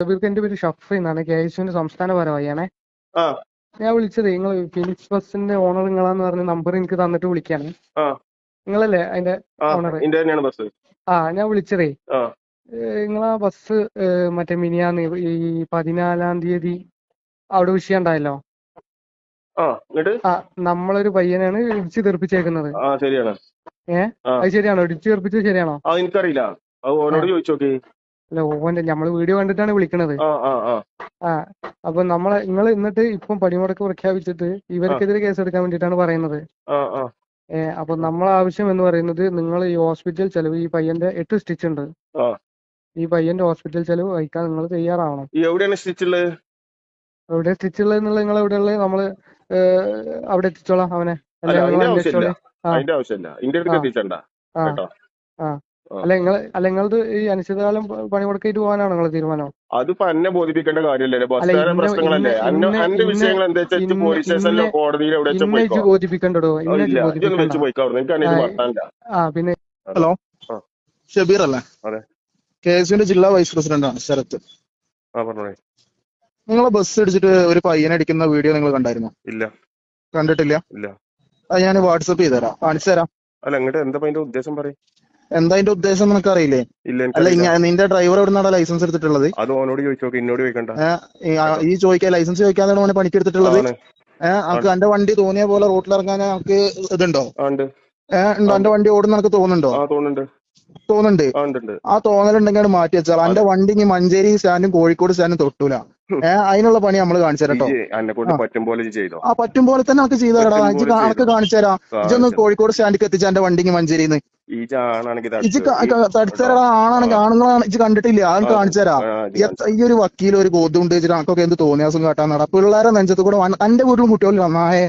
ഇവർക്ക് എന്റെ പേര് ഷഫ് എന്നാണ് കെ എസ് സംസ്ഥാന ഭാരവാഹിയാണേ. ഞാൻ വിളിച്ചത് നിങ്ങൾ ഫിനിക്സ് ബസിന്റെ ഓണർ നിങ്ങളാന്ന് പറഞ്ഞ നമ്പർ എനിക്ക് തന്നിട്ട് വിളിക്കാണ്. നിങ്ങളല്ലേ അതിന്റെ ഓണർ ബസ്. ആ ഞാൻ വിളിച്ചതേ. നിങ്ങളാ ബസ് മറ്റേ മിനിയാന്ന് ഈ പതിനാലാം തീയതി അവിടെ വിഷയം ഉണ്ടായല്ലോ? ആ നമ്മളൊരു പയ്യനാണ് ഇടിച്ച് തെറിപ്പിച്ചേക്കുന്നത്. ഏഹ്. അത് ശരിയാണോ? ഇടിച്ച് തെറിപ്പിച്ചത് ശരിയാണോ? എനിക്കറിയില്ല. ഓനോട് അല്ല ഓവന്റെ നമ്മൾ വീഡിയോ കണ്ടിട്ടാണ് വിളിക്കണത്. ആ അപ്പൊ നമ്മളെ നിങ്ങൾ എന്നിട്ട് ഇപ്പം പണിമുടക്ക് പ്രഖ്യാപിച്ചിട്ട് ഇവർക്കെതിരെ കേസ് എടുക്കാൻ വേണ്ടിയിട്ടാണ് പറയുന്നത്. ഏ അപ്പൊ നമ്മളെ ആവശ്യം എന്ന് പറയുന്നത് നിങ്ങൾ ഈ ഹോസ്പിറ്റൽ ചെലവ് ഈ പയ്യന്റെ എട്ട് സ്റ്റിച്ച് ഉണ്ട് ഈ പയ്യന്റെ ഹോസ്പിറ്റൽ ചെലവ് വഹിക്കാൻ നിങ്ങൾ തയ്യാറാവണം. എവിടെയാണ് സ്റ്റിച്ച് ഉള്ളത് എവിടെ സ്റ്റിച്ച് ഉള്ളത് എന്നുള്ള നിങ്ങൾ എവിടെ ഉള്ളത്? നമ്മൾ അവിടെ എത്തിച്ചോളാം അവനെ. ആ. ആ. അല്ല നിങ്ങൾ അല്ല നിങ്ങളത് ഈ അനിശ്ചിതകാലം പണി പണിമുടക്കായിട്ട് പോകാനാണോ നിങ്ങളെ തീരുമാനം? അതിപ്പോ എന്നെ ബോധിപ്പിക്കേണ്ട കാര്യമല്ലേ ബസ്സുകാരുടെ പ്രശ്നങ്ങളല്ലേ? എന്റെ വിഷയങ്ങൾ എന്താ വെച്ചാൽ പോലീസ് സ്റ്റേഷനിലോ കോടതിയിലോ എവിടെ പോയിക്കോ? ബോധിപ്പിക്കണ്ടോ വെച്ച് പോയിക്കാവുന്നു ആ, ആ പിന്നെ ഹലോ ഷബീർ അല്ലേ? അതെ. കെ എസ് യുവിന്റെ ജില്ലാ വൈസ് പ്രസിഡന്റ് ആണ് ശരത്. നിങ്ങളെ ബസ് ഇടിച്ചിട്ട് ഒരു പയ്യനെ അടിക്കുന്ന വീഡിയോ നിങ്ങൾ കണ്ടായിരുന്നോ? ഇല്ല. കണ്ടിട്ടില്ല? ഇല്ല. അത് ഞാൻ വാട്സപ്പ് ചെയ്തുതരാം. കാണിച്ചു തരാം അല്ല അങ്ങോട്ട് എന്താ അതിന്റെ ഉദ്ദേശം പറയും? എന്താ അതിന്റെ ഉദ്ദേശം നിനക്ക് അറിയില്ലേ ഇല്ല അല്ല ഇങ്ങ- നിന്റെ ഡ്രൈവർ എവിടെ നിന്നാണ് ലൈസൻസ് എടുത്തിട്ടുള്ളത്? അത് ഓനോട് ചോദിച്ചോക്ക് എന്നോട് ചോദിക്കണ്ട. ഈ ആ- ഈ ചോദിക്കാൻ ലൈസൻസ് ചോദിക്കാതെയാണ് ഓനെ പണിക്കെടുത്തിട്ടുള്ളത്? ആണ്. ഏഹ് എന്റെ വണ്ടി തോന്നിയ പോലെ റോട്ടിൽ ഇറങ്ങാൻ നമുക്ക് ഇതുണ്ടോ? ആ ഉണ്ട്. ഏഹ് ഉണ്ടോ? എന്റെ വണ്ടി ഓടുന്ന എനിക്ക് തോന്നുന്നുണ്ടോ? ആ തോന്നുന്നുണ്ട്. തോന്നുന്നുണ്ട്. ആ ഉണ്ട് ഉണ്ട് ആ തോന്നലുണ്ടെങ്കിൽ അത് മാറ്റി വെച്ചാൽ എന്റെ വണ്ടി ഇനി മഞ്ചേരി സ്റ്റാൻഡും കോഴിക്കോട് സ്റ്റാൻഡും തൊട്ടൂല. ഏഹ് അതിനുള്ള പണി നമ്മൾ കാണിച്ചു തരാം കേട്ടോ ഇജ്ജ് എന്നെ കൊണ്ട് ആ. പറ്റും പോലെ ഇജ്ജ് ചെയ്തോ? ആ പറ്റും പോലെ തന്നെ നമുക്ക് ചെയ്തു തരാടാ പറ്റും പോലെ. കാണിച്ചു തരാം. കാണിച്ചു. കോഴിക്കോട് സ്റ്റാൻഡിലേക്ക് എത്തിച്ചാ എന്റെ വണ്ടി ഇനി മഞ്ചേരിന്ന്. ആണാണെങ്കിൽ ആണുങ്ങളാണ് ഇജ്ജ് കണ്ടിട്ടില്ല അത് ആ, കാണിച്ചു തരാം ആ, ഇത് എത്ര- ഈ ഒരു വക്കീൽ ഒരു ബോധമുണ്ട് വെച്ചിട്ട് കണക്കൊക്കെ എന്ത് തോന്നിയാസം കാട്ടാൻ നട പിള്ളേരെ നെഞ്ചത്ത് കൂടെ എന്റെ വീട്ടിലും കുട്ടികളും നായെ